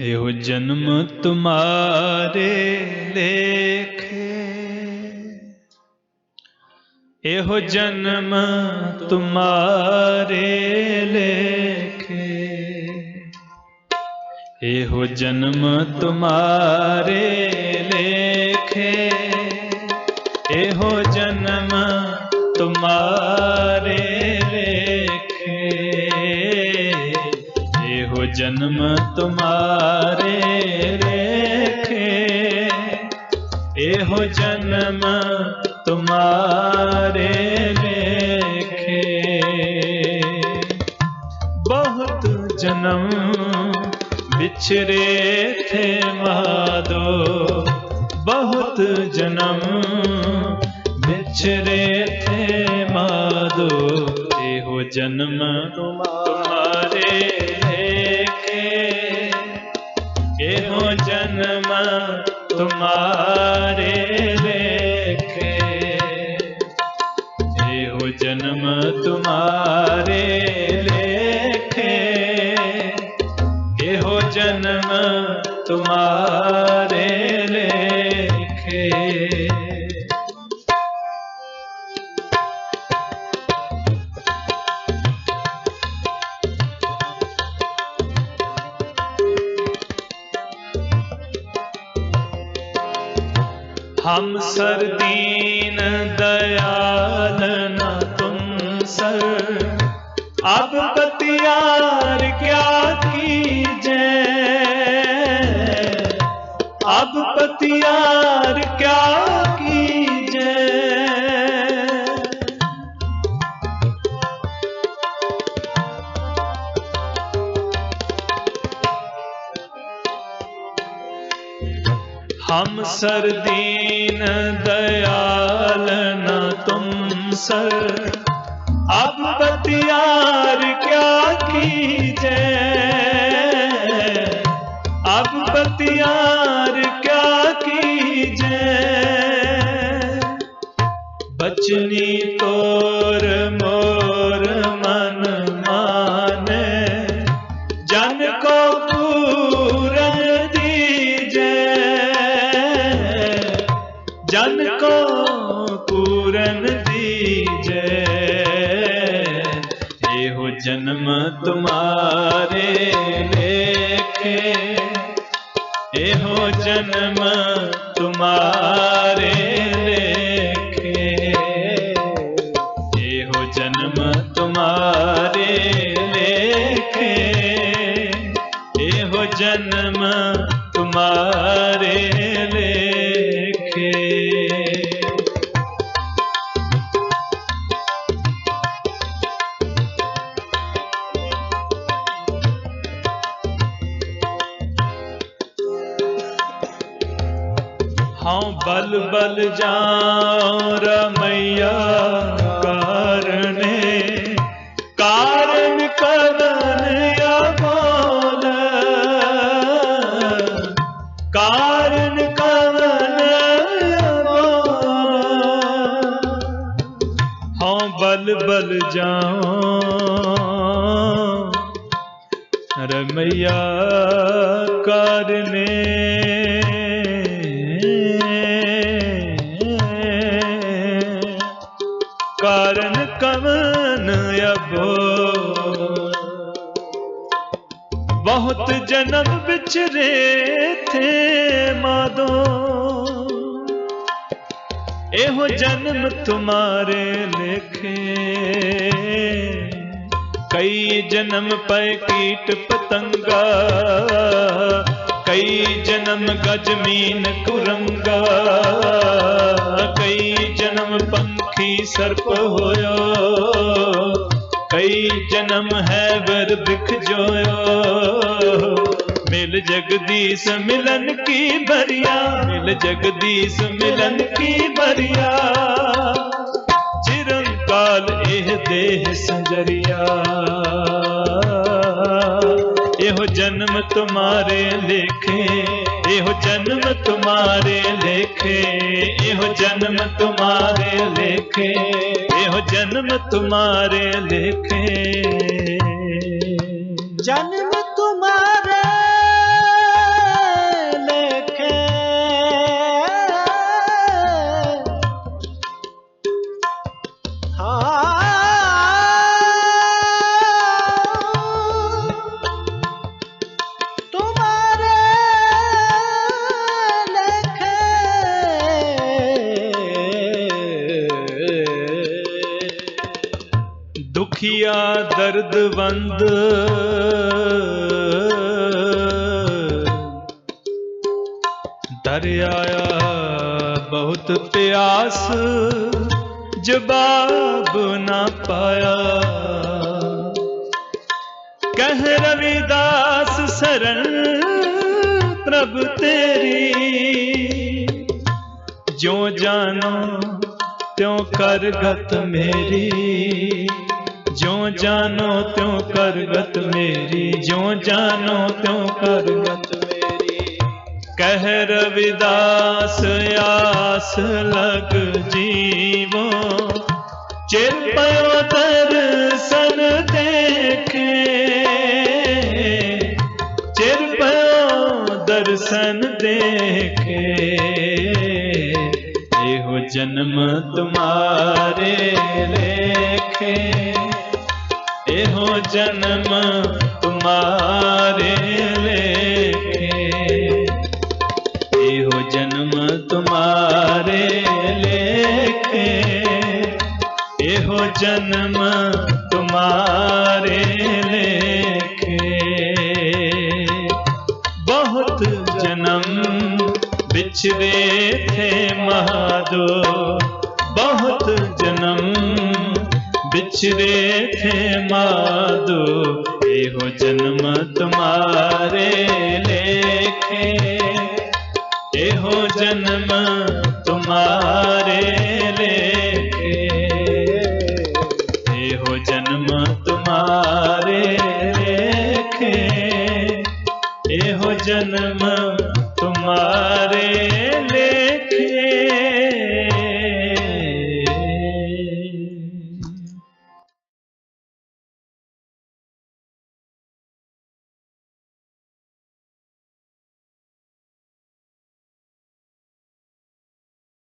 यो जन्म तुम्हारे लेखे। एहो जन्म तुम्हारे लेखे। एहो जन्म तुम्हारे लेखे। एहो जन्म तुम्हारे जन्म तुम्हारे रेखे ए हो जन्म तुम्हारे रेखे बहुत जन्म बिछड़े थे महादो। बहुत जन्म बिछड़े हो जन्म तुम्हारे लेके के हो जन्म तुम्हारे लेके ये हो जन्म तुम्हारे लेके के हो जन्म तुम्हारे हम सर दीन दयाल न तुम सर। अब बतियार क्या कीजे अब पतियार क्या कीजे हम सर दीन दयाल न तुम सर। अब बतियार क्या कीजे अब बतियार क्या कीजे बचनी तोर जन को पूरन दीजे। हो जन्म तुम्हारे लेखे हो जन्म तुम्हारे ਹਉ ਬਲ ਬਲ ਜਾਉ ਰਮਈਆ ਕਰਨੇ। ਕਾਰਨ ਕਦਨ ਆਪੋਲ ਕਾਰਨ ਕਵਨ ਆਪੋਲ ਹਉ ਬਲ ਬਲ ਜਾਉ ਰਮਈਆ बहुत जन्म बिछरे थे मादो एहो जन्म तुम्हारे लेखे कई जन्म पे कीट पतंगा कई जन्म गजमीन कुरंगा कई जन्म पंखी सर्प होयो कई जन्म है वर बिख जोयो मिल जगदीश मिलन की बरिया। मिल जगदीश मिलन की बरिया। चिरंकाल एह देह संजरिया। एहो जन्म तुम्हारे लेखे, एहो जन्म तुम्हारे लेखे, एहो जन्म तुम्हारे लेखे, एहो जन्म तुम्हारे लेखे। जन्म तुम्हारे किया दर्दबंद दरियाया बहुत प्यास जवाब ना पाया कह रविदास शरण प्रभु तेरी जो जानो त्यों कर गत मेरी जो जानो त्यों कर गत मेरी जो जानो त्यों कर गत मेरी। कह रविदास आस लग जीवो। चिर दर्शन देखे। चिर दर्शन देखे। एहो जन्म तुम्हारे लेखे। जन्म तुम्हारे लेखे एहो जन्म तुम्हारे लेखे एहो जन्म तुम्हारे लेखे बहुत जन्म बिछड़े थे महादो। बहुत जन्म बिछड़े थे माधो हो जन्म तुम्हारे लेखे। हो जन्म तुम्हारे